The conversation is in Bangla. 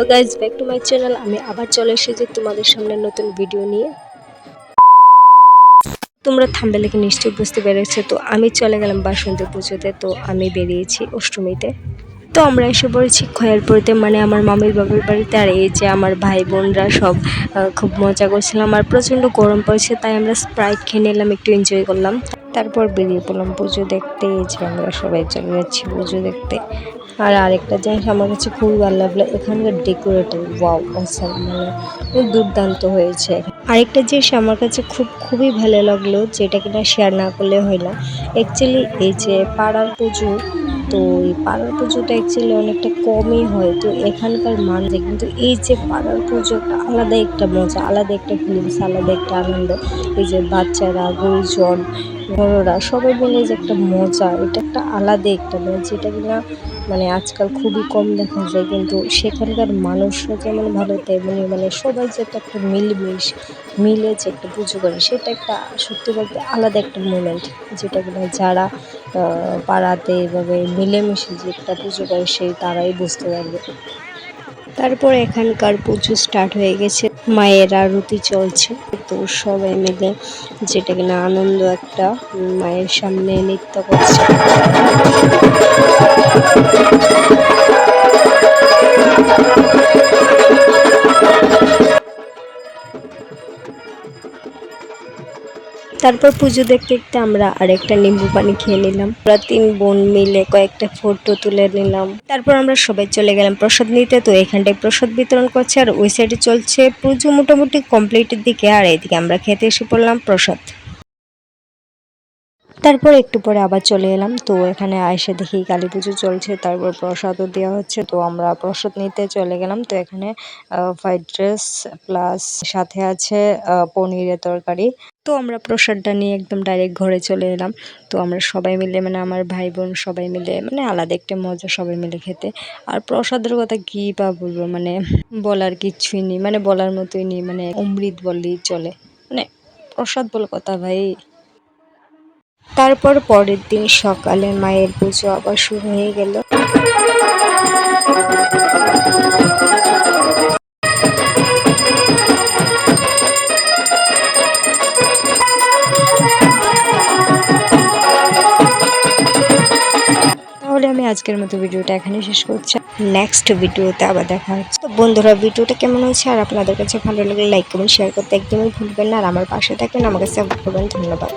Hello guys back to my channel. আমি আবার চলে এসেছি তোমাদের সামনে নতুন ভিডিও নিয়ে। তোমরা থামবে লেগে নিশ্চয়ই বুঝতে পেরেছ, তো আমি চলে গেলাম বাসন্তী পুজোতে, তো আমি বেরিয়েছি অষ্টমীতে। তো আমরা এসে পড়েছি খয়েরপুরতে মানে আমার মামির বাবার বাড়িতে, আর এই যে আমার ভাই বোনরা সব খুব মজা করছিলাম, আর প্রচণ্ড গরম পড়েছে, তাই আমরা স্প্রাইট খেয়ে নিলাম, একটু এনজয় করলাম। তারপর বেরিয়ে পড়লাম পুজো দেখতে, এই যে আমরা সবাই চলে যাচ্ছি পুজো দেখতে। আর আরেকটা জিনিস আমার কাছে খুবই ভালো লাগল, এখানকার ডেকোরেটর ওয়াও অসাম মানে দুর্দান্ত হয়েছে। আরেকটা জিনিস আমার কাছে খুব, খুবই ভালো লাগল, যেটা কিনা শেয়ার না করলে হয় না। অ্যাকচুয়ালি এই যে পাড়ার পুজো তো এই পাড়ার পুজোটা অ্যাকচুয়ালি অনেকটা কমই হয়। তো এখানকার মানুষ কিন্তু এই যে পাড়ার পুজো একটা আলাদা একটা মজা, আলাদা একটা ফিলিংস আলাদা একটা আনন্দ। এই যে বাচ্চারা, গুরুজন, বড়রা সবাই মিলে যে একটা মজা, এটা একটা আলাদা একটা মজা, যেটা কিনা মানে আজকাল খুবই কম দেখা যায়। কিন্তু সেখানকার মানুষরা যেমন ভালো, তেমনি মানে সবাই যে একটা একটা মিলমিশ, মিলে যে একটা পুজো করে, সেটা একটা সত্যি বলতে আলাদা একটা মোমেন্ট যেটা কিনা যারা আহ, পাড়াতে এভাবে মিলেমিশে যে একটা পুজো করে সেই তারাই বুঝতে পারবে। তারপর এখানকার পুজো স্টার্ট হয়ে গেছে। মায়ের আরতি চলছে। তো সবাই মিলে যেটা কিনা আনন্দ একটা মায়ের সামনে নৃত্য করছে। তারপর পুজো দেখতে দেখতে আমরা আরেকটা নিম্বু পানি খেয়ে নিলাম। আমরা তিন বোন মিলে কয়েকটা ফটো তুলে নিলাম। তারপর আমরা সবাই চলে গেলাম প্রসাদ নিতে। তো এখানটায় প্রসাদ বিতরণ করছে আর ওই সাইডে চলছে পুজো মোটামুটি কমপ্লিটের দিকে। আর এদিকে আমরা খেতে এসে পড়লাম প্রসাদ। তারপর একটু পরে আবার চলে এলাম। তো এখানে এসে দেখি কালী পুজো চলছে, তারপর প্রসাদও দেওয়া হচ্ছে। তো আমরা প্রসাদ নিতে চলে গেলাম। তো এখানে ফ্রাইড রাইস প্লাস সাথে আছে পনিরের তরকারি। তো আমরা প্রসাদটা নিয়ে একদম ডাইরেক্ট ঘরে চলে এলাম। তো আমরা সবাই মিলে মানে আমার ভাই বোন সবাই মিলে মানে আলাদা একটা মজা সবাই মিলে খেতে। আর প্রসাদের কথা কী বা বলব মানে বলার কিচ্ছুই নেই মানে বলার মতোই নেই মানে অমৃত বললেই চলে। মানে প্রসাদ বলে কথা ভাই। তারপর পরের দিন সকালে মায়ের পুজো আবার শুরু হয়ে গেল। তাহলে আমি আজকের মতো ভিডিওটা এখানে শেষ করছি। নেক্সট ভিডিওতে আবার দেখা হচ্ছে। তো বন্ধুরা, ভিডিওটা কেমন হয়েছে? আর আপনাদের কাছে ভালো লাগলে লাইক কমেন্ট শেয়ার করতে একদমই ভুলবেন না। আর আমার পাশে থাকবেন, আমাকে সাপোর্ট করবেন। ধন্যবাদ।